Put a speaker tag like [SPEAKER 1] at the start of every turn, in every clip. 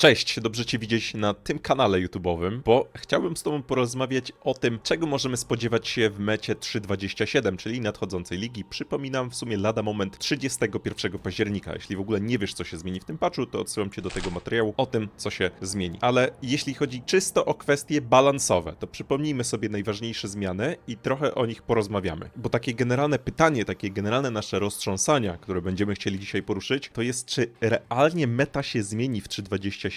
[SPEAKER 1] Cześć, dobrze Cię widzieć na tym kanale YouTube'owym, bo chciałbym z Tobą porozmawiać o tym, czego możemy spodziewać się w mecie 3.27, czyli nadchodzącej ligi. Przypominam, w sumie lada moment 31 października. Jeśli w ogóle nie wiesz, co się zmieni w tym patchu, to odsyłam Cię do tego materiału o tym, co się zmieni. Ale jeśli chodzi czysto o kwestie balansowe, to przypomnijmy sobie najważniejsze zmiany i trochę o nich porozmawiamy. Bo takie generalne pytanie, takie generalne nasze roztrząsania, które będziemy chcieli dzisiaj poruszyć, to jest, czy realnie meta się zmieni w 3.27,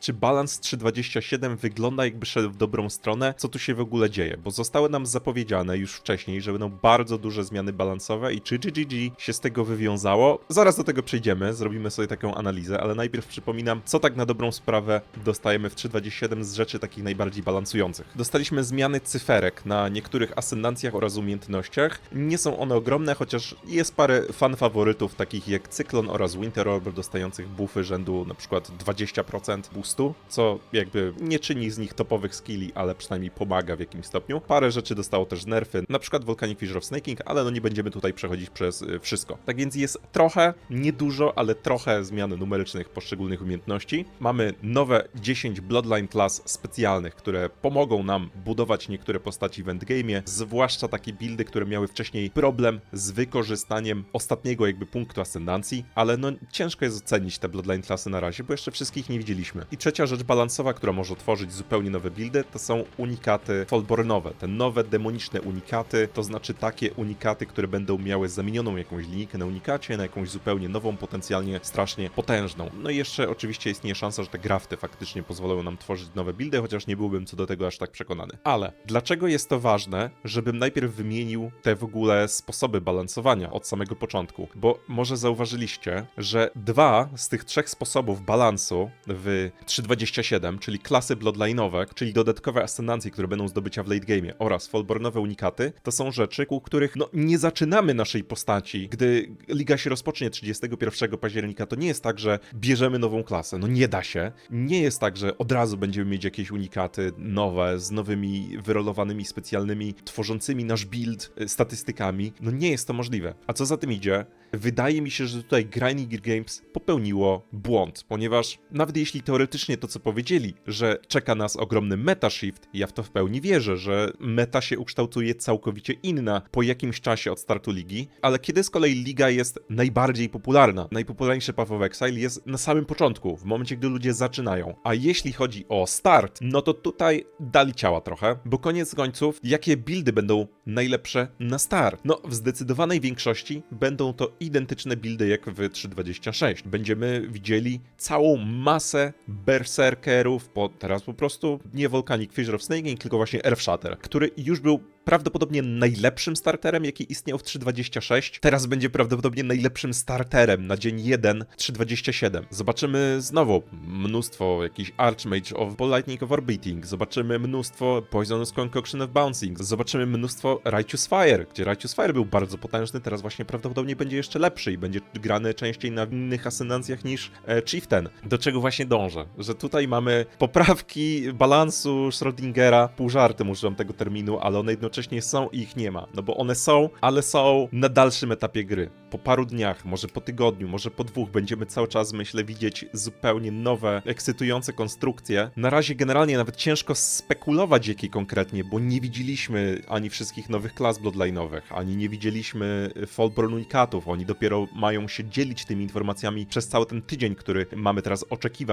[SPEAKER 1] czy balans 3.27 wygląda jakby szedł w dobrą stronę, co tu się w ogóle dzieje, bo zostały nam zapowiedziane już wcześniej, że będą bardzo duże zmiany balansowe i czy GGG się z tego wywiązało. Zaraz do tego przejdziemy, zrobimy sobie taką analizę, ale najpierw przypominam, co tak na dobrą sprawę dostajemy w 3.27 z rzeczy takich najbardziej balansujących. Dostaliśmy zmiany cyferek na niektórych asendancjach oraz umiejętnościach. Nie są one ogromne, chociaż jest parę fan faworytów, takich jak Cyklon oraz Winter Orb, dostających buffy rzędu na przykład 20% boostu, co jakby nie czyni z nich topowych skilli, ale przynajmniej pomaga w jakimś stopniu. Parę rzeczy dostało też nerfy, na przykład Volcanic Fissure of Snaking, ale no nie będziemy tutaj przechodzić przez y, wszystko. Tak więc jest trochę, niedużo, ale trochę zmian numerycznych poszczególnych umiejętności. Mamy nowe 10 Bloodline Class specjalnych, które pomogą nam budować niektóre postaci w endgame'ie, zwłaszcza takie buildy, które miały wcześniej problem z wykorzystaniem ostatniego jakby punktu ascendancji, ale no ciężko jest ocenić te Bloodline Classy na razie, bo jeszcze wszystkich nie widzieliśmy. I trzecia rzecz balansowa, która może tworzyć zupełnie nowe buildy, to są unikaty Fallbornowe. Te nowe demoniczne unikaty, to znaczy takie unikaty, które będą miały zamienioną jakąś linijkę na unikacie, na jakąś zupełnie nową, potencjalnie strasznie potężną. No i jeszcze oczywiście istnieje szansa, że te grafty faktycznie pozwolą nam tworzyć nowe buildy, chociaż nie byłbym co do tego aż tak przekonany. Ale dlaczego jest to ważne, żebym najpierw wymienił te w ogóle sposoby balansowania od samego początku? Bo może zauważyliście, że dwa z tych trzech sposobów balansu w 3.27, czyli klasy bloodline'owe, czyli dodatkowe ascendancje, które będą zdobycia w late game'ie oraz fallbornowe unikaty, to są rzeczy, ku których no, nie zaczynamy naszej postaci. Gdy liga się rozpocznie 31 października, to nie jest tak, że bierzemy nową klasę. No nie da się. Nie jest tak, że od razu będziemy mieć jakieś unikaty nowe, z nowymi wyrolowanymi specjalnymi, tworzącymi nasz build y, statystykami. No nie jest to możliwe. A co za tym idzie? Wydaje mi się, że tutaj Grinding Games popełniło błąd, ponieważ nawet jeśli teoretycznie to, co powiedzieli, że czeka nas ogromny meta shift, ja w to w pełni wierzę, że meta się ukształtuje całkowicie inna po jakimś czasie od startu ligi, ale kiedy z kolei liga jest najbardziej popularna, najpopularniejszy Path of Exile jest na samym początku, w momencie, gdy ludzie zaczynają. A jeśli chodzi o start, no to tutaj dali ciała trochę, bo koniec końców, jakie buildy będą najlepsze na start? No, w zdecydowanej większości będą to identyczne buildy jak w 3.26. Będziemy widzieli całą masę berserkerów, po, teraz po prostu nie Volcanic Fissure of Snaking, tylko właśnie Earthshatter, który już był prawdopodobnie najlepszym starterem, jaki istniał w 3.26. Teraz będzie prawdopodobnie najlepszym starterem na dzień 1 3.27. Zobaczymy znowu mnóstwo jakichś Archmage of Lightning of Orbiting, zobaczymy mnóstwo Poisonous Concoction of Bouncing, zobaczymy mnóstwo Righteous Fire, gdzie Righteous Fire był bardzo potężny, teraz właśnie prawdopodobnie będzie jeszcze lepszy i będzie grany częściej na innych asenancjach niż e, Chieftain. Do czego właśnie dążę? Że tutaj mamy poprawki balansu Schrödingera, pół żartem używam tego terminu, ale one jednocześnie są i ich nie ma. No bo one są, ale są na dalszym etapie gry. Po paru dniach, może po tygodniu, może po dwóch będziemy cały czas, myślę, widzieć zupełnie nowe, ekscytujące konstrukcje. Na razie generalnie nawet ciężko spekulować jakie konkretnie, bo nie widzieliśmy ani wszystkich nowych klas bloodline'owych, ani nie widzieliśmy Fallborn unikatów. Oni dopiero mają się dzielić tymi informacjami przez cały ten tydzień, który mamy teraz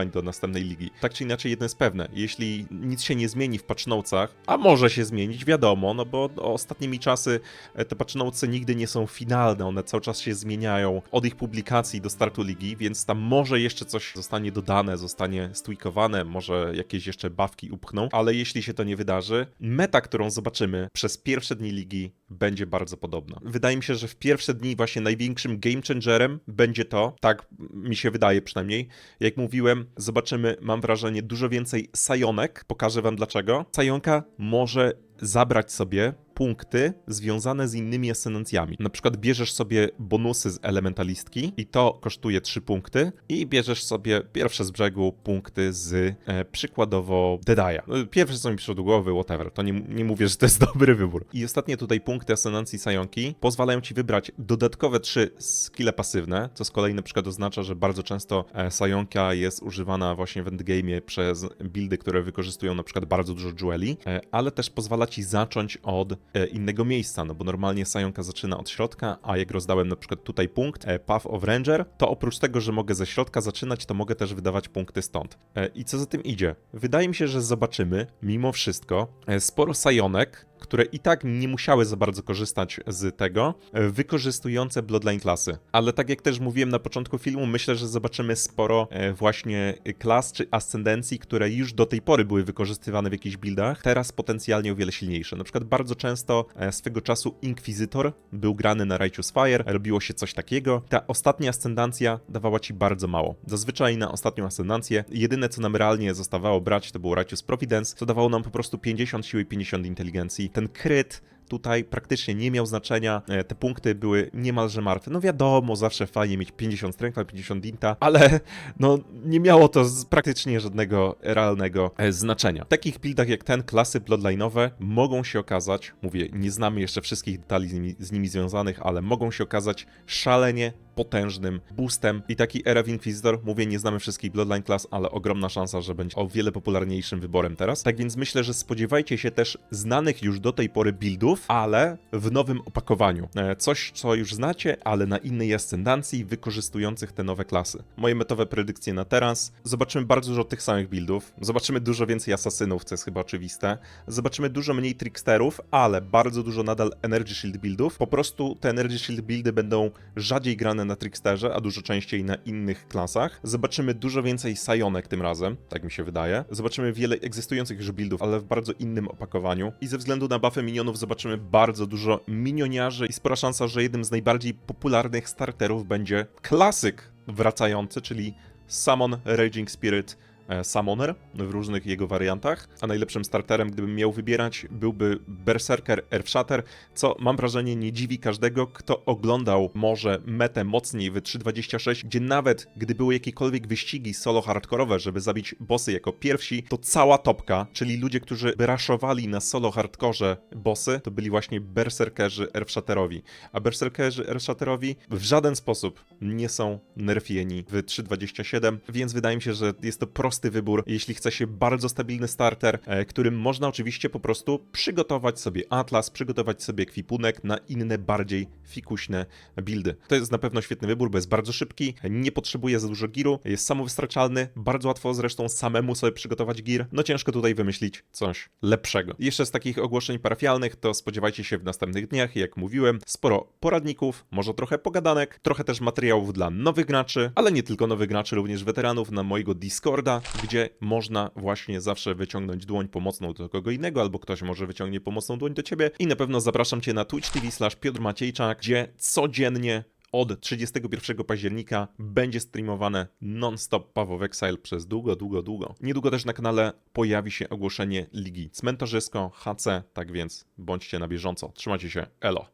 [SPEAKER 1] do następnej ligi. Tak czy inaczej, jedno jest pewne. Jeśli nic się nie zmieni w patchnotesach, a może się zmienić, wiadomo, no bo ostatnimi czasy e, te patchnotesy nigdy nie są finalne, one cały czas się zmieniają od ich publikacji do startu ligi, więc tam może jeszcze coś zostanie dodane, zostanie stwikowane, może jakieś jeszcze bawki upchną, ale jeśli się to nie wydarzy, meta, którą zobaczymy przez pierwsze dni ligi będzie bardzo podobna. Wydaje mi się, że w pierwsze dni właśnie największym game changerem będzie to, tak mi się wydaje przynajmniej, jak mówiłem, zobaczymy, mam wrażenie, dużo więcej sajonek, pokażę wam dlaczego. Sajonka może zabrać sobie punkty związane z innymi esencjami. Na przykład bierzesz sobie bonusy z elementalistki i to kosztuje 3 punkty i bierzesz sobie pierwsze z brzegu punkty z e, przykładowo Deadeye. No, Pierwsze są mi przyszło whatever. To nie, nie mówię, że to jest dobry wybór. I ostatnie tutaj punkty esencji Sajonki pozwalają ci wybrać dodatkowe 3 skille pasywne, co z kolei na przykład oznacza, że bardzo często e, Sajonka jest używana właśnie w endgame'ie przez buildy, które wykorzystują na przykład bardzo dużo jeweli, e, ale też pozwala ci zacząć od e, innego miejsca, no bo normalnie Sajonka zaczyna od środka, a jak rozdałem na przykład tutaj punkt e, Path of Ranger, to oprócz tego, że mogę ze środka zaczynać, to mogę też wydawać punkty stąd. E, I co za tym idzie? Wydaje mi się, że zobaczymy mimo wszystko sporo Sajonek, które i tak nie musiały za bardzo korzystać z tego, e, wykorzystujące Bloodline klasy. Ale tak jak też mówiłem na początku filmu, myślę, że zobaczymy sporo e, właśnie klas czy ascendencji, które już do tej pory były wykorzystywane w jakichś buildach, teraz potencjalnie o wiele silniejsze. Na przykład bardzo często e, swego czasu Inquisitor był grany na Righteous Fire, robiło się coś takiego. Ta ostatnia ascendancja dawała ci bardzo mało. Zazwyczaj na ostatnią ascendancję jedyne co nam realnie zostawało brać to było Righteous Providence, co dawało nam po prostu 50 siły i 50 inteligencji. Ten kryt tutaj praktycznie nie miał znaczenia, e, te punkty były niemalże martwe. No wiadomo, zawsze fajnie mieć 50 strength, 50 dinta, ale no nie miało to praktycznie żadnego realnego e, znaczenia. W takich buildach jak ten, klasy bloodline'owe mogą się okazać, mówię, nie znamy jeszcze wszystkich detali z nimi, z nimi związanych, ale mogą się okazać szalenie potężnym boostem i taki RF Inquisitor, mówię, nie znamy wszystkich Bloodline Class, ale ogromna szansa, że będzie o wiele popularniejszym wyborem teraz. Tak więc myślę, że spodziewajcie się też znanych już do tej pory buildów, ale w nowym opakowaniu. E, Coś, co już znacie, ale na innej ascendancji, wykorzystujących te nowe klasy. Moje metowe predykcje na teraz. Zobaczymy bardzo dużo tych samych buildów, zobaczymy dużo więcej asasynów, co jest chyba oczywiste. Zobaczymy dużo mniej tricksterów, ale bardzo dużo nadal Energy Shield buildów. Po prostu te Energy Shield buildy będą rzadziej grane na Tricksterze, a dużo częściej na innych klasach. Zobaczymy dużo więcej Sajonek tym razem, tak mi się wydaje. Zobaczymy wiele egzystujących już buildów, ale w bardzo innym opakowaniu. I ze względu na buffy minionów zobaczymy bardzo dużo minioniarzy i spora szansa, że jednym z najbardziej popularnych starterów będzie klasyk wracający, czyli Summon Raging Spirit Summoner w różnych jego wariantach, a najlepszym starterem, gdybym miał wybierać, byłby Berserker Earthshatter, co mam wrażenie nie dziwi każdego, kto oglądał może metę mocniej w 3.26, gdzie nawet gdy były jakiekolwiek wyścigi solo hardkorowe, żeby zabić bossy jako pierwsi, to cała topka, czyli ludzie, którzy raszowali na solo hardkorze bossy, to byli właśnie berserkerzy Earthshatterowi. A berserkerzy Earthshatterowi w żaden sposób nie są nerfieni w 3.27, więc wydaje mi się, że jest to prosty wybór, jeśli chce się bardzo stabilny starter, e, którym można oczywiście po prostu przygotować sobie atlas, przygotować sobie kwipunek na inne, bardziej fikuśne buildy. To jest na pewno świetny wybór, bo jest bardzo szybki, nie potrzebuje za dużo giru, jest samowystarczalny, bardzo łatwo zresztą samemu sobie przygotować gir. No ciężko tutaj wymyślić coś lepszego. Jeszcze z takich ogłoszeń parafialnych to spodziewajcie się w następnych dniach, jak mówiłem, sporo poradników, może trochę pogadanek, trochę też materiałów dla nowych graczy, ale nie tylko nowych graczy, również weteranów na mojego Discorda, gdzie można właśnie zawsze wyciągnąć dłoń pomocną do kogo innego, albo ktoś może wyciągnie pomocną dłoń do ciebie. I na pewno zapraszam cię na Twitch TV slash Piotr Maciejczak, gdzie codziennie od 31 października będzie streamowane non-stop of Exile przez długo, długo, długo. Niedługo też na kanale pojawi się ogłoszenie Ligi Cmentarzysko HC, tak więc bądźcie na bieżąco. Trzymajcie się, elo.